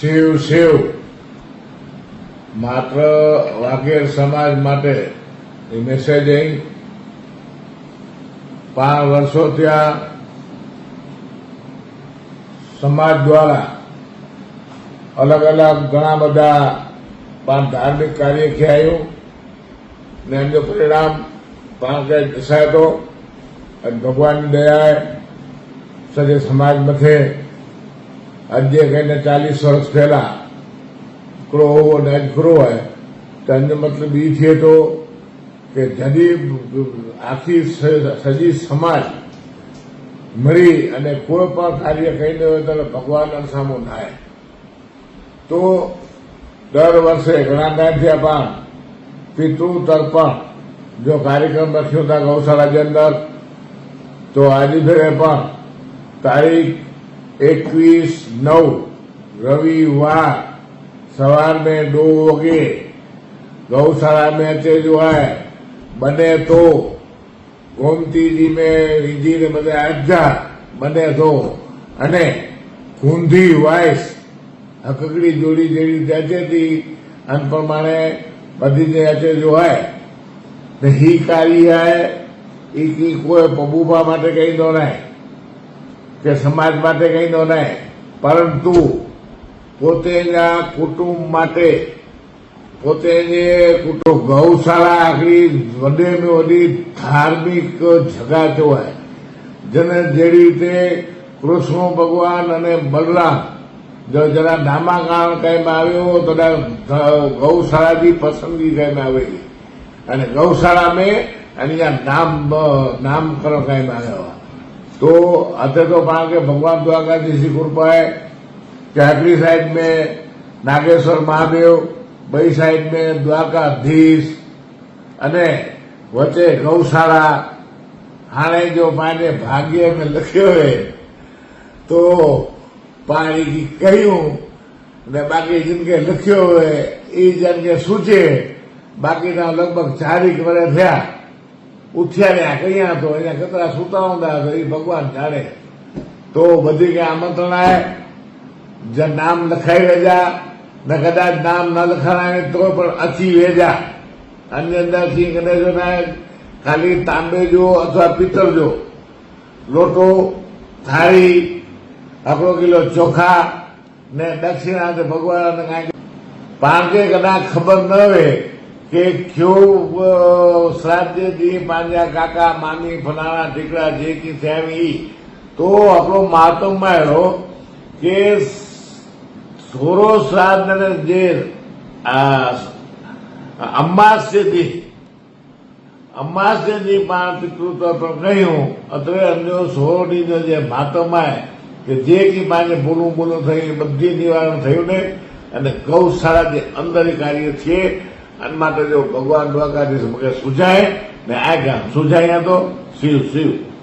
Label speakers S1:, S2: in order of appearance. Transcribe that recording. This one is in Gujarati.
S1: શિવ શિવ. માત્ર વાઘેર સમાજ માટે એ મેસેજ અહીં પાંચ વર્ષો ત્યાં સમાજ દ્વારા અલગ અલગ ઘણા બધા પાંચ ધાર્મિક કાર્ય થયું ને એમનું પરિણામ પણ કે દશાય તો અને ભગવાનની દયાએ સજે સમાજ મથે આજે કહીને ચાલીસ વર્ષ પહેલા દીકરો હોવો ને આજ હોય, તો એનો મતલબ એ છે તો કે જદી આખી સજી સમાજ મળી અને કોઈ પણ કાર્ય કહીને હોય તો ભગવાન સામું થાય તો દર વર્ષે ઘણા ટાઈમ થયા પણ પિતૃ તર્પણ, જો કાર્યક્રમ રાખ્યો હતા ગૌશાળાની અંદર, તો આજે પણ તારીખ એકવીસ નવ रविवार सवार में दो बजे गौशाला में अचे जो है बने तो गोमती जी में विधि ने બધે આજા બને તો અને કુંધી વાઇસ હકકડી જોડી જેવી જાચે હતી અને પ્રમાણે બધી જે અચે જો હે ને હી કાર્ય હે ઈ કી કોઈ પબુભા માટે કઈ દો નહીં કે સમાજ માટે કંઈ દો નહીં, પરંતુ પોતેના કુટુંબ માટે પોતે જે કુટુંબ, ગૌશાળા આખરી વધે ને વધી ધાર્મિક જગા જોવાય. જેને જે રીતે કૃષ્ણ ભગવાન અને બલરામ, જો જરા નામાકરણ કાંઈમાં આવ્યો તો ગૌશાળાથી પસંદગી કાંઈમાં આવેલી. અને ગૌશાળા મેં અને નામ નામકરણ કાંઈમાં આવ્યા तो अते तो पाण के भगवान द्वारकाधीश की कृपा है कि अगली साइड में नागेश्वर महादेव बई साइड में द्वारकाधीश અને વચ્ચે ગૌશાળા હાણે જો પાને ભાગ્ય में લખ્યો હે તો પાણી કહ્યું અને બાકી જિનકે લખ્યો હોય એ જનકે સૂચે બાકીના લગભગ ચારેક વર્ષ થયા ઉઠ્યા રહ્યા કયા તો એના કતરા સુતા ઊંધા તો એ ભગવાન જાણે. તો બધી કઈ આમંત્રણ આવે જે નામ લખાઈ વેજા ને કદાચ નામ ન લખાણાય તો પણ અચી વેજા આની અંદરથી કદાચ ખાલી તાંબે જો અથવા પિત્તળ જો લોટો, થાળી આપણો કિલો ચોખા ને દક્ષિણા ભગવાન કાંઈક પાંચે કદાચ ખબર ન હોય કે કયો અ, શ્રાદ્ધ પાંજા કાકા મામી ફલાણા ઢીકડા જે કી થયા તો આપણો મહાત્મા એનો કે સોરો શ્રાદ્ધ અને જે અમાસ્યથી અમાસ્યથી પણ પિતૃત્વ પણ કહ્યું અત્રે અન્ય સોળની જે મહાત્માએ કે જે કી માને ભૂલું ભૂલું થઈ બધી નિવારણ થયું ને અને ગૌશાળા જે અંદર કાર્ય છે અને માટે જો ભગવાન દ્વારકાધીશ મગે સુજાય ને આ ગામ. સુજાય તો શિવ શિવ.